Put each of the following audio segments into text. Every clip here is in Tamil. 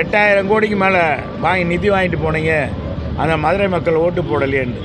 எட்டாயிரம் கோடிக்கு மேலே வாங்கி நிதி வாங்கிட்டு போனீங்க. அந்த மதுரை மக்கள் ஓட்டு போடலையேன்னு.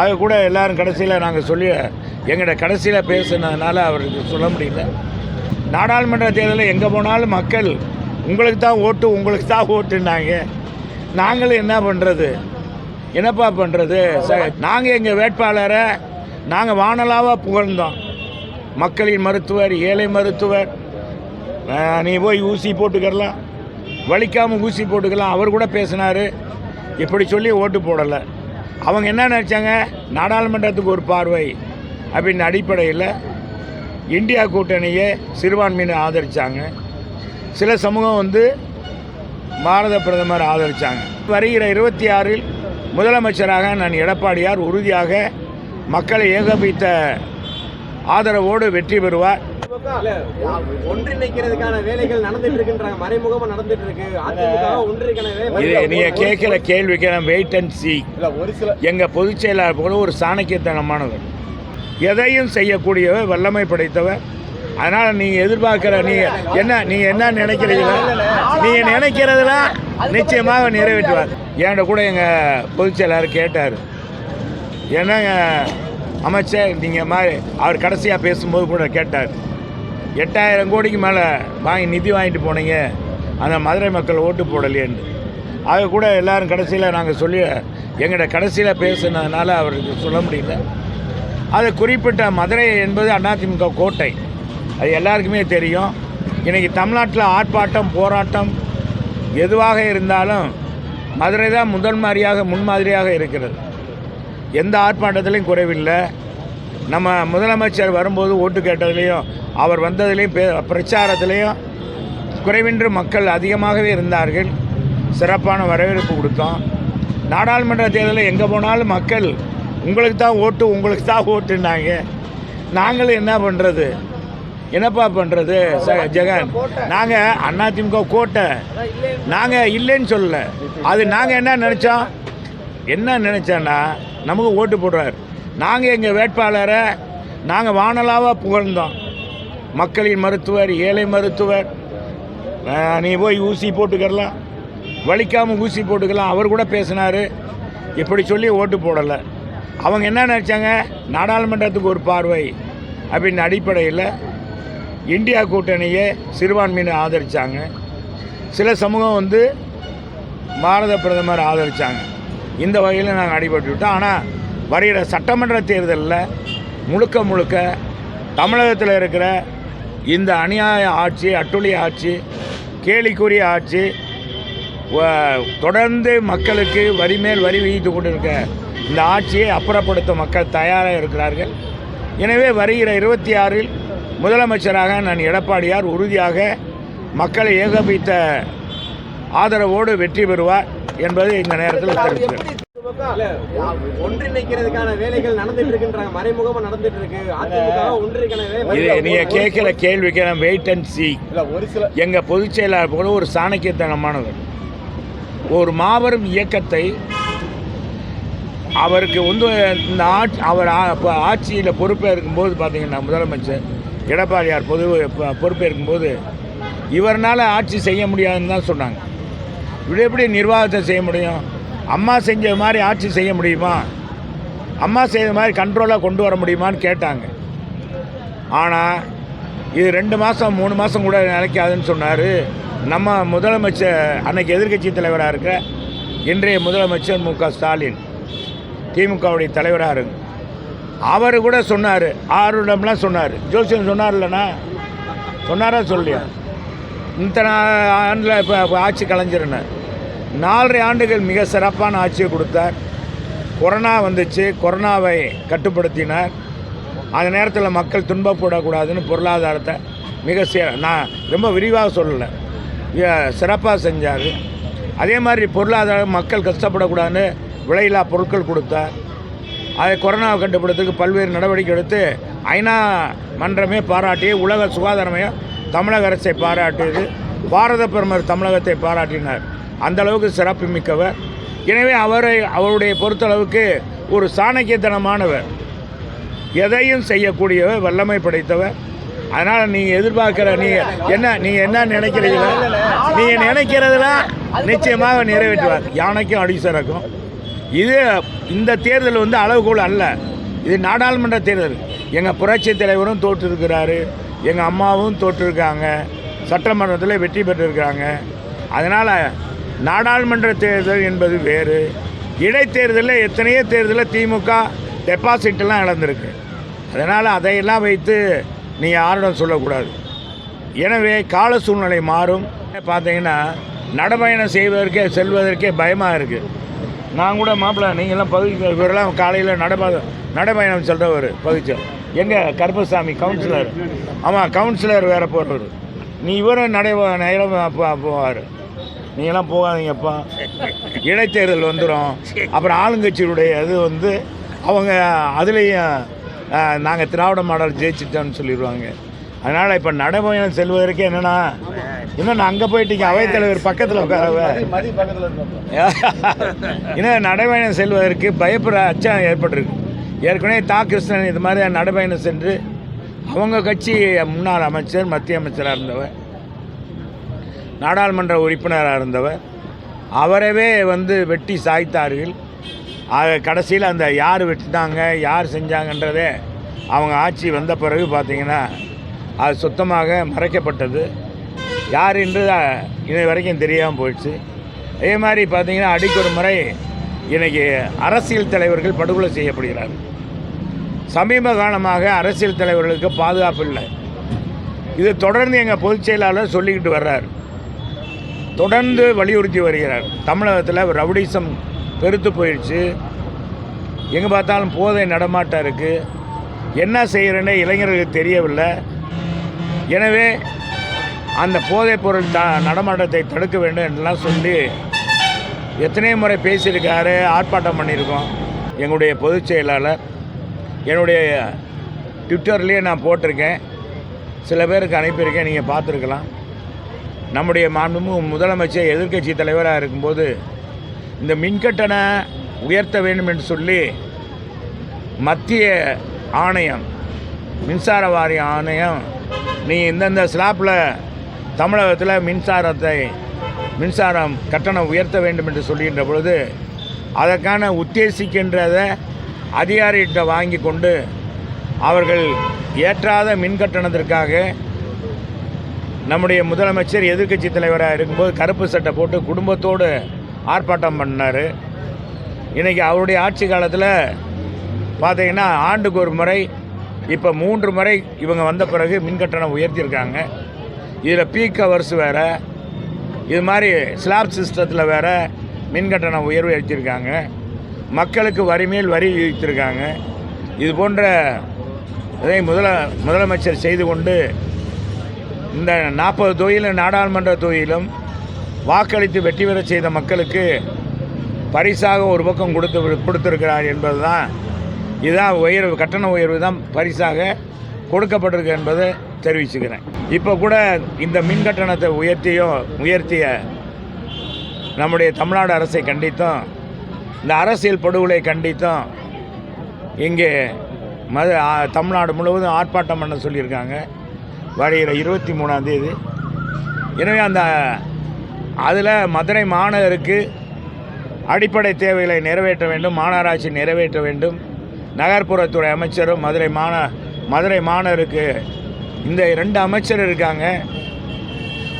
அது கூட எல்லாரும் கடைசியில் நாங்கள் சொல்லி எங்கள்கிட்ட கடைசியில் பேசுனதுனால அவருக்கு சொல்ல முடியல. நாடாளுமன்ற தேர்தலில் எங்கே போனாலும் மக்கள் உங்களுக்கு தான் ஓட்டு உங்களுக்கு தான் ஓட்டுனாங்க நாங்களும் என்ன பண்ணுறது என்னப்பா பண்ணுறது ச நாங்கள் எங்கள் வேட்பாளரை நாங்கள் வானலாவாக புகழ்ந்தோம். மக்களின் மருத்துவர் ஏழை மருத்துவர் நீ போய் ஊசி போட்டுக்கலாம் வலிக்காமல் ஊசி போட்டுக்கலாம். அவர் கூட பேசினார். இப்படி சொல்லி ஓட்டு போடலை. அவங்க என்ன நினச்சாங்க? நாடாளுமன்றத்துக்கு ஒரு பார்வை அப்படின்னு அடிப்படையில் இந்தியா கூட்டணியை சிறுபான்மையினர் ஆதரித்தாங்க சில சமூகம் வந்து பாரத பிரதமர் ஆதரித்தாங்க வருகிற இருபத்தி ஆறில் முதலமைச்சராக நான் எடப்பாடியார் உறுதியாக மக்களை ஏகபித்த ஆதரவோடு வெற்றி பெறுவார். ஒன்றிணைக்கிறதுக்கான வேலைகள் நடந்துட்டு இருக்குன்றாங்க. மறைமுகமா நடந்துட்டு இருக்கு. அதிமுக நீங்கள் கேட்குற கேள்விக்கு நான் வெயிட் அண்ட் சி ஒரு சில எங்கள் பொதுச் செயலாளர் போல ஒரு சாணக்கியத்தனமானவர். எதையும் செய்யக்கூடியவர் வல்லமை படைத்தவர். அதனால் நீங்கள் எதிர்பார்க்குற நீங்கள் என்ன நீங்கள் என்ன நினைக்கிறீங்களோ நீங்கள் நினைக்கிறதெல்லாம் நிச்சயமாக நிறைவேற்றுவார். என்கிட்ட கூட எங்கள் பொதுச் செயலாளர் கேட்டார். என்னங்க அமைச்சர் நீங்கள் மாதிரி அவர் கடைசியாக பேசும்போது கூட கேட்டார். எட்டாயிரம் கோடிக்கு மேலே வாங்கி நிதி வாங்கிட்டு போனீங்க. அந்த மதுரை மக்கள் ஓட்டு போடலையேன்னு. அது கூட எல்லாரும் கடைசியில் நாங்கள் சொல்லி எங்கள்கிட்ட கடைசியில் பேசுனதுனால அவருக்கு சொல்ல முடியல. அது குறிப்பிட்ட மதுரை என்பது அதிமுக கோட்டை. அது எல்லாருக்குமே தெரியும். இன்றைக்கி தமிழ்நாட்டில் ஆர்ப்பாட்டம் போராட்டம் எதுவாக இருந்தாலும் மதுரை தான் முதன்மாதிரியாக முன்மாதிரியாக இருக்கிறது. எந்த ஆர்ப்பாட்டத்திலையும் குறைவில்லை. நம்ம முதலமைச்சர் வரும்போது ஓட்டு கேட்டதுலேயும் அவர் வந்ததுலேயும் பே பிரச்சாரத்திலையும் குறைவின்றி மக்கள் அதிகமாகவே இருந்தார்கள். சிறப்பான வரவேற்பு கொடுத்தோம். நாடாளுமன்ற தேர்தலில் எங்கே போனாலும் மக்கள் உங்களுக்கு தான் ஓட்டு உங்களுக்கு தான் ஓட்டுனாங்க நாங்களும் என்ன பண்ணுறது என்னப்பா பண்ணுறது ச ஜெகன்? நாங்கள் அதிமுக கோட்டை. நாங்கள் இல்லைன்னு சொல்லலை. அது நாங்கள் என்ன நினச்சோம்? என்ன நினச்சோன்னா நமக்கு ஓட்டு போடுறார். நாங்கள் எங்கள் வேட்பாளரை நாங்கள் வானலாவாக புகழ்ந்தோம். மக்களின் மருத்துவர் ஏழை மருத்துவர் நீ போய் ஊசி போட்டுக்கலாம் வலிக்காமல் ஊசி போட்டுக்கலாம். அவர் கூட பேசினார். இப்படி சொல்லி ஓட்டு போடலை. அவங்க என்ன நினச்சாங்க? நாடாளுமன்றத்துக்கு ஒரு பார்வை அப்படின்னு அடிப்படையில் இந்தியா கூட்டணியை சிறுபான்மையினர் ஆதரித்தாங்க சில சமூகம் வந்து பாரத பிரதமர் ஆதரித்தாங்க இந்த வகையில் நாங்கள் அடிபட்டு விட்டோம் ஆனால் வருகிற சட்டமன்ற தேர்தலில் முழுக்க முழுக்க தமிழகத்தில் இருக்கிற இந்த அநியாய ஆட்சி அட்டுழிய ஆட்சி கேலிக்குரிய ஆட்சி தொடர்ந்து மக்களுக்கு வரி மேல் வரி விதித்து கொண்டிருக்க இந்த ஆட்சியை அப்புறப்படுத்த மக்கள் தயாராக இருக்கிறார்கள். எனவே வருகிற இருபத்தி ஆறில் முதலமைச்சராக நான் எடப்பாடியார் உறுதியாக மக்களை ஏகபித்த ஆதரவோடு வெற்றி பெறுவார் என்பது இந்த நேரத்தில் தெரிவித்தேன் ஒன்றிணைக்கிறதுக்கான வேலைகள் நடந்துட்டு இருக்குன்றாங்க மறைமுகமா நடந்துட்டு இருக்கு. அதிமுக ஒன்றிணைக்கான நீங்கள் கேட்குற கேள்விக்கு நான் வெயிட் அண்ட் சி ஒரு சில எங்கள் பொதுச் செயலாளர் போல ஒரு சாணக்கியத்தனமானவர். ஒரு மாபெரும் இயக்கத்தை அவருக்கு வந்து இந்த ஆட்சி அவர் ஆட்சியில் பொறுப்பேற்கும் போது பார்த்தீங்கன்னா முதலமைச்சர் எடப்பாடியார் பொது பொறுப்பேற்கும் போது இவர்னால் ஆட்சி செய்ய முடியாதுன்னு தான் சொன்னாங்க. இப்படி எப்படி நிர்வாகத்தை செய்ய முடியும்? அம்மா செஞ்ச மாதிரி ஆட்சி செய்ய முடியுமா? அம்மா செய்த மாதிரி கண்ட்ரோலாக கொண்டு வர முடியுமான்னு கேட்டாங்க. ஆனால் இது ரெண்டு மாதம் மூணு மாதம் கூட நிலைக்காதுன்னு சொன்னார். நம்ம முதலமைச்சர் அன்னைக்கு எதிர்க்கட்சி தலைவராக இருக்க இன்றைய முதலமைச்சர் மு க ஸ்டாலின் திமுகவுடைய தலைவராக இருங்க. அவர் கூட சொன்னார் ஆறுடம்லாம் சொன்னார். ஜோசியம் சொன்னார் இல்லைண்ணா சொன்னாரா சொல்லியா? இத்தனை ஆண்டில் இப்போ ஆட்சி கலைஞ்சிருந்தார் நாலரை ஆண்டுகள் மிக சிறப்பான ஆட்சியை கொடுத்தார். கொரோனா வந்துச்சு கொரோனாவை கட்டுப்படுத்தினார். அந்த நேரத்தில் மக்கள் துன்பப்படக்கூடாதுன்னு பொருளாதாரத்தை மிக சே நான் ரொம்ப விரிவாக சொல்லலை. சிறப்பாக செஞ்சார். அதே மாதிரி பொருளாதாரம் மக்கள் கஷ்டப்படக்கூடாதுன்னு விலையில்லா பொருட்கள் கொடுத்தார். அதை கொரோனாவை கட்டுப்படுத்துக்கு பல்வேறு நடவடிக்கை எடுத்து ஐநா மன்றமே பாராட்டி உலக சுகாதார மையம் தமிழக அரசை பாராட்டியது. பாரத பிரதமர் தமிழகத்தை பாராட்டினார். அந்தளவுக்கு சிறப்பு மிக்கவர் எனவே அவரை அவருடைய பொறுத்தளவுக்கு ஒரு சாணக்கியத்தனமானவர். எதையும் செய்யக்கூடியவர் வல்லமை படைத்தவர். அதனால் நீங்கள் எதிர்பார்க்குற நீங்கள் என்ன நீங்கள் என்ன நினைக்கிறீங்களோ நீங்கள் நினைக்கிறதெல்லாம் நிச்சயமாக நிறைவேற்றுவார். யானைக்கும் அடிசரக்கும் இது இந்த தேர்தல் வந்து அளவுகோல் அல்ல. இது நாடாளுமன்ற தேர்தல். எங்கள் புரட்சி தலைவரும் தோற்றிருக்கிறாரு. எங்கள் அம்மாவும் தோற்றிருக்காங்க. சட்டமன்றத்தில் வெற்றி பெற்றிருக்கிறாங்க. அதனால் நாடாளுமன்ற தேர்தல் என்பது வேறு. இடைத்தேர்தலில் எத்தனையோ தேர்தலில் திமுக டெபாசிட்லாம் இழந்திருக்கு. அதனால் அதையெல்லாம் வைத்து நீங்கள் யாரிடம் சொல்லக்கூடாது. எனவே கால சூழ்நிலை மாறும். பார்த்தீங்கன்னா நடைபயணம் செய்வதற்கே செல்வதற்கே பயமாக இருக்குது நான் கூட மாப்பிள்ளை நீங்கள்லாம் பகுதி இவரெல்லாம் காலையில் நடப நடைபயணம் சொல்கிறவர் பகுதி எங்கே கருப்பசாமி கவுன்சிலர் ஆமாம் கவுன்சிலர் வேறு போடுறது நீ இவரும் நடை நேரம் போவார். நீங்களாம் போகாதீங்கப்பா. இடைத்தேர்தல் வந்துடும் அப்புறம் ஆளுங்கட்சியுடைய இது வந்து அவங்க அதுலேயும் நாங்கள் திராவிட மாடல் ஜெயிச்சிட்டோம்னு சொல்லிடுவாங்க. அதனால் இப்போ நடைபயணம் செல்வதற்கு என்னென்னா இன்னும் நான் அங்கே போயிட்டீங்க அவைத்தலைவர் பக்கத்தில் உட்காரவ. இன்னும் நடைபயணம் செல்வதற்கு பயப்படுற அச்சம் ஏற்பட்டிருக்கு. ஏற்கனவே தா. கிருஷ்ணன் இது மாதிரி நடைபயணம் சென்று அவங்க கட்சி முன்னாள் அமைச்சர் மத்திய அமைச்சராக இருந்தவர். நாடாளுமன்ற உறுப்பினராக இருந்தவர். அவரவே வந்து வெட்டி சாய்த்தார்கள். ஆக கடைசியில் அந்த யார் வெட்டினாங்க யார் செஞ்சாங்கன்றதே அவங்க ஆட்சி வந்த பிறகு பார்த்திங்கன்னா அது சுத்தமாக மறைக்கப்பட்டது. யார் என்று இது வரைக்கும் தெரியாமல் போயிடுச்சு. அதே மாதிரி பார்த்திங்கன்னா அடிக்கொரு முறை இன்றைக்கி அரசியல் தலைவர்கள் படுகொலை செய்யப்படுகிறார்கள். சமீப காலமாக அரசியல் தலைவர்களுக்கு பாதுகாப்பு இல்லை. இது தொடர்ந்து எங்கள் பொதுச் செயலாளர் சொல்லிக்கிட்டு வர்றார். தொடர்ந்து வலியுறுத்தி வருகிறார். தமிழகத்தில் ரவுடிசம் பெருத்து போயிடுச்சு. எங்கே பார்த்தாலும் போதை நடமாட்டம் இருக்குது என்ன செய்கிறேன்னு இளைஞர்களுக்கு தெரியவில்லை. எனவே அந்த போதைப் பொருள் த நடமாட்டத்தை தடுக்க வேண்டும் என்றெல்லாம் சொல்லி எத்தனையோ முறை பேசியிருக்காரு ஆர்ப்பாட்டம் பண்ணியிருக்கோம். எங்களுடைய பொதுச் செயலாளர். என்னுடைய ட்விட்டர்லேயே நான் போட்டிருக்கேன். சில பேருக்கு அனுப்பியிருக்கேன் நீங்கள் பார்த்துருக்கலாம். நம்முடைய மாண்புமிகு முதலமைச்சர் எதிர்க்கட்சி தலைவராக இருக்கும்போது இந்த மின்கட்டண உயர்த்த வேண்டும் என்று சொல்லி மத்திய ஆணையம் மின்சார வாரிய ஆணையம் நீ இந்தந்த ஸ்லாப்பில் தமிழகத்தில் மின்சாரத்தை மின்சாரம் கட்டணம் உயர்த்த வேண்டும் என்று சொல்கின்ற பொழுது அதற்கான உத்தேசிக்கின்றதை அதிகாரிகிட்ட வாங்கி கொண்டு அவர்கள் ஏற்றாத மின் கட்டணத்திற்காக நம்முடைய முதலமைச்சர் எதிர்க்கட்சி தலைவராக இருக்கும்போது கருப்பு சட்டை போட்டு குடும்பத்தோடு ஆர்ப்பாட்டம் பண்ணார். இன்றைக்கி அவருடைய ஆட்சி காலத்தில் பார்த்திங்கன்னா ஆண்டுக்கு ஒரு முறை இப்போ மூன்று முறை இவங்க வந்த பிறகு மின் கட்டணம் உயர்த்தியிருக்காங்க. இதில் பீக் ஹவர்ஸ் வேறு இது மாதிரி ஸ்லாப் சிஸ்டத்தில் வேறு மின் கட்டணம் உயர்வு எழுத்திருக்காங்க மக்களுக்கு வரிமேல் வரி விதித்திருக்காங்க. இது போன்ற இதை முதல முதலமைச்சர் செய்து கொண்டு இந்த நாற்பது தொகுதியிலும் நாடாளுமன்ற தொகுதியிலும் வாக்களித்து வெற்றி பெற செய்த மக்களுக்கு பரிசாக ஒரு பக்கம் கொடுத்து கொடுத்துருக்கிறார் என்பது தான் இதுதான் உயர்வு கட்டண உயர்வு தான் பரிசாக கொடுக்கப்பட்டிருக்கு என்பதை தெரிவிச்சுக்கிறேன். இப்போ கூட இந்த மின் கட்டணத்தை உயர்த்தியோ உயர்த்திய நம்முடைய தமிழ்நாடு அரசை கண்டித்தும் இந்த அரசியல் படுகொலை கண்டித்தும் இங்கே மது தமிழ்நாடு முழுவதும் ஆர்ப்பாட்டம் பண்ண சொல்லியிருக்காங்க. வருகிற இருபத்தி மூணாம் தேதி. எனவே அந்த அதில் மதுரை மாநகருக்கு அடிப்படை தேவைகளை நிறைவேற்ற வேண்டும் மாநகராட்சி நிறைவேற்ற வேண்டும். நகர்ப்புறத்துறை அமைச்சரும் மதுரை மாந மதுரை மாநகருக்கு இந்த ரெண்டு அமைச்சர் இருக்காங்க.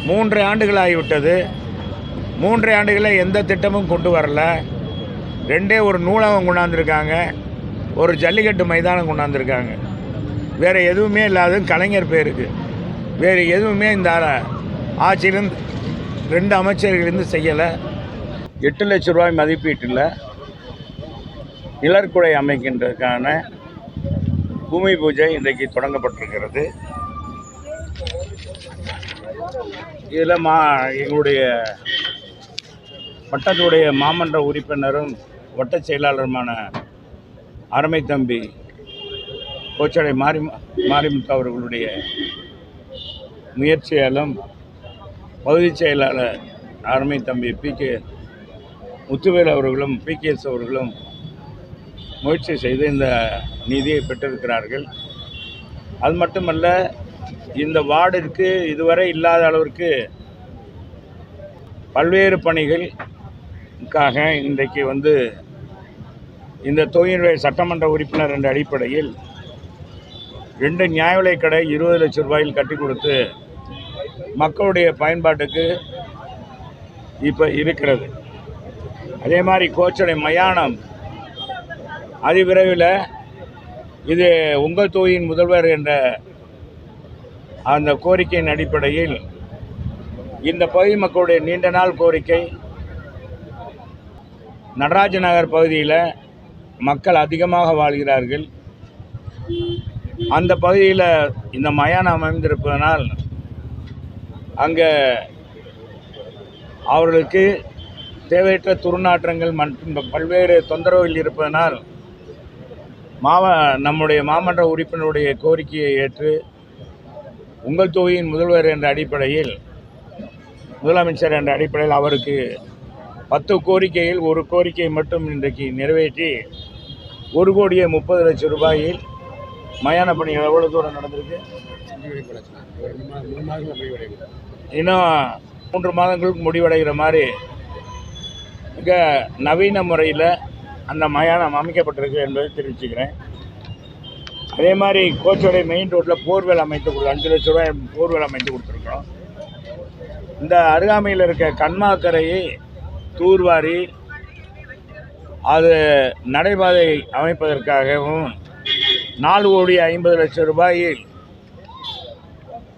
மூன்று ஆண்டுகள் ஆகிவிட்டது மூன்று ஆண்டுகளில் எந்த திட்டமும் கொண்டு வரல. ரெண்டே ஒரு நூலகம் கொண்டாந்துருக்காங்க. ஒரு ஜல்லிக்கட்டு மைதானம் கொண்டாந்துருக்காங்க. வேறு எதுவுமே இல்லாத கலைஞர் பேருக்கு. வேறு எதுவுமே இந்த ஆட்சியிலிருந்து ரெண்டு அமைச்சர்களிருந்து செய்யலை. எட்டு லட்ச ரூபாய் மதிப்பீட்டில் நிழற்குடை அமைக்கின்றதுக்கான பூமி பூஜை இன்றைக்கு தொடங்கப்பட்டிருக்கிறது. இதில் மா எங்களுடைய வட்டத்துடைய மாமன்ற உறுப்பினரும் வட்ட செயலாளருமான அருமை தம்பி கோச்சடை மாரி மாரிமுத்து அவர்களுடைய முயற்சியாலும் பகுதி செயலாளர் அருமை தம்பி பி கே முத்துவேல் அவர்களும் பிகேஎஸ் அவர்களும் முயற்சி செய்து இந்த நிதியை பெற்றிருக்கிறார்கள். அது மட்டுமல்ல இந்த வார்டிற்கு இதுவரை இல்லாத அளவிற்கு பல்வேறு பணிகளுக்காக இன்றைக்கு வந்து இந்த தொழில்நுட்ப சட்டமன்ற உறுப்பினர் என்ற அடிப்படையில் ரெண்டு நியாய விலைக் கடை இருபது லட்சம் ரூபாயில் கட்டி கொடுத்து மக்களுடைய பயன்பாட்டுக்கு இப்போ இருக்கிறது. அதே மாதிரி கோச்சடை மயானம். அதிவிரைவில் இது உங்கள் தொகுதியின் முதல்வர் என்ற அந்த கோரிக்கையின் அடிப்படையில் இந்த பகுதி மக்களுடைய நீண்ட நாள் கோரிக்கை. நடராஜ நகர் பகுதியில் மக்கள் அதிகமாக வாழ்கிறார்கள். அந்த பகுதியில் இந்த மயானம் அமைந்திருப்பதனால் அங்கே அவர்களுக்கு தேவையற்ற துர்நாற்றங்கள் மற்றும் பல்வேறு தொந்தரவுகள் இருப்பதனால் மாவ நம்முடைய மாமன்ற உறுப்பினருடைய கோரிக்கையை ஏற்று உங்கள் தொகுதியின் முதல்வர் என்ற அடிப்படையில் முதலமைச்சர் என்ற அடிப்படையில் அவருக்கு பத்து கோரிக்கையில் ஒரு கோரிக்கை மட்டும் இன்றைக்கு நிறைவேற்றி ஒரு கோடியே முப்பது லட்சம் ரூபாயில் மயான பணிகள் எவ்வளோ தூரம் நடந்திருக்கு? இன்னும் மூன்று மாதங்களுக்கு முடிவடைகிற மாதிரி மிக நவீன முறையில் அந்த மயானம் அமைக்கப்பட்டிருக்கு என்பதை தெரிவிச்சுக்கிறேன். அதே மாதிரி கோச்சோடைய மெயின் ரோட்டில் போர்வெல் அமைத்து கொடுத்து அஞ்சு லட்ச ரூபாய் போர்வெல் அமைத்து கொடுத்துருக்கோம் இந்த அருகாமையில் இருக்க கண்மாக்கரையை தூர்வாரி அது நடைபாதை அமைப்பதற்காகவும் நாலு கோடி ஐம்பது லட்சம் ரூபாயில்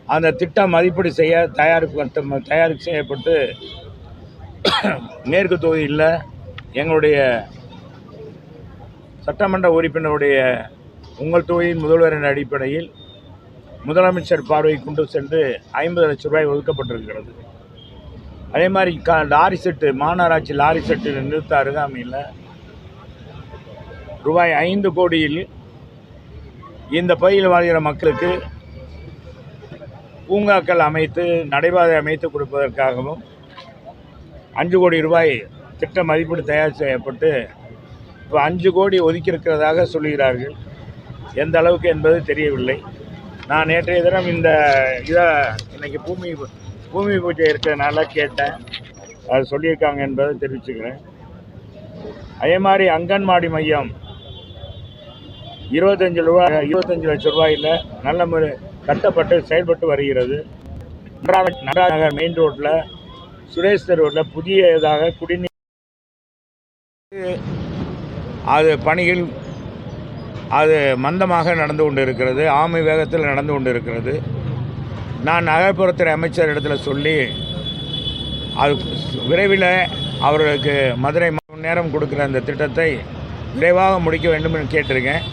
அந்த திட்டம் மதிப்பீடு செய்ய தயாரிப்பு தயார் செய்யப்பட்டு மேற்கு தொகுதியில் எங்களுடைய சட்டமன்ற உறுப்பினருடைய உங்கள் தொகுதியின் முதல்வரின் அடிப்படையில் முதலமைச்சர் பார்வை கொண்டு சென்று ஐம்பது லட்சம் ரூபாய் ஒதுக்கப்பட்டிருக்கிறது. அதே மாதிரி கா லாரி செட்டு மாநகராட்சி லாரி செட்டு நிறுத்த அருகாமையில் ரூபாய் ஐந்து கோடியில் இந்த பகுதியில் வாழ்கிற மக்களுக்கு பூங்காக்கள் அமைத்து நடைபாதை அமைத்து கொடுப்பதற்காகவும் அஞ்சு கோடி ரூபாய் திட்ட மதிப்பீடு தயார் செய்யப்பட்டு இப்போ அஞ்சு கோடி ஒதுக்கியிருக்கிறதாக சொல்கிறார்கள் எந்த அளவுக்கு என்பது தெரியவில்லை. நான் நேற்றைய தினம் இந்த இதை இன்றைக்கி பூமி பூமி பூஜை இருக்கிறதுனால கேட்டேன். அது சொல்லியிருக்காங்க என்பதை தெரிவிச்சுக்கிறேன். அதே மாதிரி அங்கன்வாடி மையம் இருபத்தஞ்சு ரூபாய் இருபத்தஞ்சு லட்சம் ரூபாயில் நல்ல முறை கட்டப்பட்டு செயல்பட்டு வருகிறது. நடராஜ நகர் மெயின் ரோட்டில் சுரேஷ் புதிய புதியதாக குடிநீர் அது பணிகள் அது மந்தமாக நடந்து கொண்டு இருக்கிறது ஆமை வேகத்தில் நடந்து கொண்டு இருக்கிறது நான் நகர்ப்புறத்துறை அமைச்சர் இடத்துல சொல்லி அது விரைவில் அவர்களுக்கு மதுரை நேரம் கொடுக்குற அந்த திட்டத்தை விரைவாக முடிக்க வேண்டும் என்று கேட்டிருக்கேன்.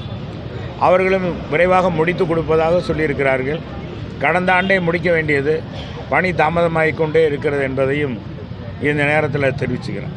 அவர்களும் விரைவாக முடித்து கொடுப்பதாக சொல்லியிருக்கிறார்கள். கடந்த ஆண்டே முடிக்க வேண்டியது பணி தாமதமாகிக் கொண்டே இருக்கிறது என்பதையும் இந்த நேரத்தில் தெரிவிச்சுக்கிறேன்.